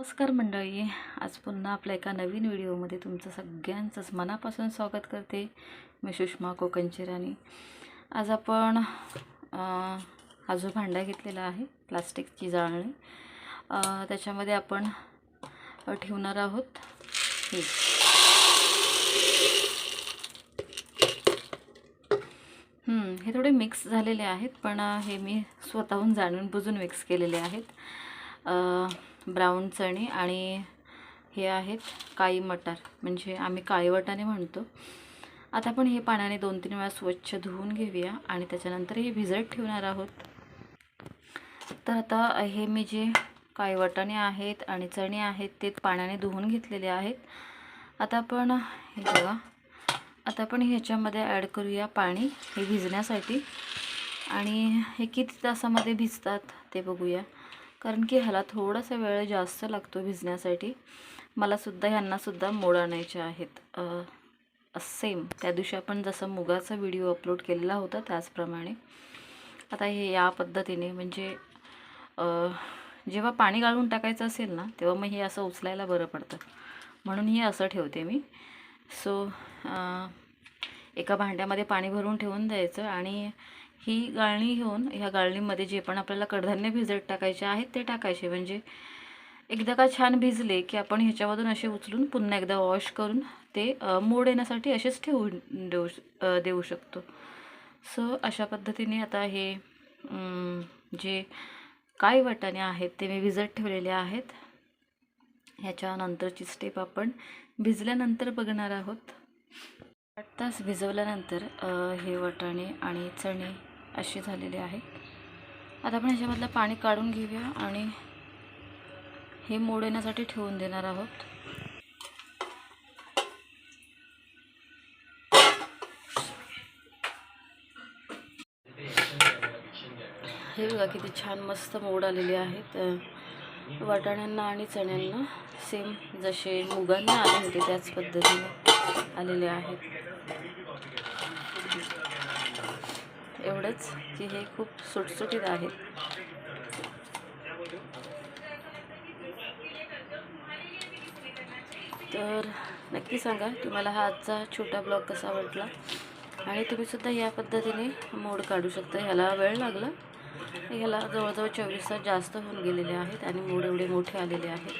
नमस्कार मंडळी. आज पुन्हा आपल्या एका नवीन व्हिडिओमध्ये तुमचं सगळ्यांचंच मनापासून स्वागत करते मी सुषमा कोकणची राणी. आज आपण हा जो भांडा घेतलेला आहे प्लास्टिकची जाळणी त्याच्यामध्ये आपण ठेवणार आहोत. हे. हे थोडे मिक्स झालेले आहेत पण हे मी स्वतःहून जाणून बुजून मिक्स केलेले आहेत. ब्राऊन चणे आणि हे आहेत काळी मटार. म्हणजे आम्ही काळी वाटाणे म्हणतो. आता आपण हे पाण्याने दोन तीन वेळा स्वच्छ धुवून घेऊया आणि त्याच्यानंतर हे भिजत ठेवणार आहोत. तर आता हे मी जे काळी वाटाणे आहेत आणि चणे आहेत ते पाण्याने धुवून घेतलेले आहेत. आता आपण हे बघा. आता आपण ह्याच्यामध्ये ॲड करूया पाणी हे भिजण्यासाठी. आणि हे किती तासामध्ये भिजतात ते बघूया. कारण की ह्याला थोडासा वेळ जास्त लागतो भिजण्यासाठी. मलासुद्धा ह्यांनासुद्धा मोड आणायचे आहेत. सेम त्या दिवशी आपण जसं मुगाचा व्हिडिओ अपलोड केलेला होता त्याचप्रमाणे. आता हे या पद्धतीने म्हणजे जेव्हा पाणी गाळून टाकायचं असेल ना तेव्हा मग हे असं उचलायला बरं पडतं. म्हणून हे असं ठेवते मी. सो एका भांड्यामध्ये पाणी भरून ठेवून द्यायचं आणि ही गाळणी घेऊन ह्या गाळणीमध्ये जे पण आपल्याला कडधान्य भिजत टाकायचे आहेत ते टाकायचे. म्हणजे एकदा का छान भिजले की आपण ह्याच्यामधून असे उचलून पुन्हा एकदा वॉश करून ते मोड येण्यासाठी असेच ठेवून देऊ श- देऊ शकतो. सो अशा पद्धतीने आता हे जे काय वाटाणे आहेत ते मी भिजत ठेवलेले आहेत. ह्याच्यानंतरची स्टेप आपण भिजल्यानंतर बघणार आहोत. आठ तास भिजवल्यानंतर हे वाटाणे आणि चणे असे झालेले आहेत. आता आपण ह्याच्यामधलं पाणी काढून घेऊया आणि हे मोड येण्यासाठी ठेवून देणार आहोत. हे बघा किती छान मस्त मोड आलेले आहेत. वाटाण्यांना आणि चण्यांना सेम जसे मुगांना आले होते त्याच पद्धतीने. आलेले आहेत. एवढंच की हे खूप सुटसुटीत आहेत तर नक्की सांगा तुम्हाला हा आजचा छोटा ब्लॉग कसा वाटला? आणि तुम्हीसुद्धा या पद्धतीने मोड काढू शकता. ह्याला वेळ लागला. ह्याला जवळजवळ चोवीस तास जास्त होऊन गेलेले आहेत आणि मोड एवढे मोठे आलेले आहेत.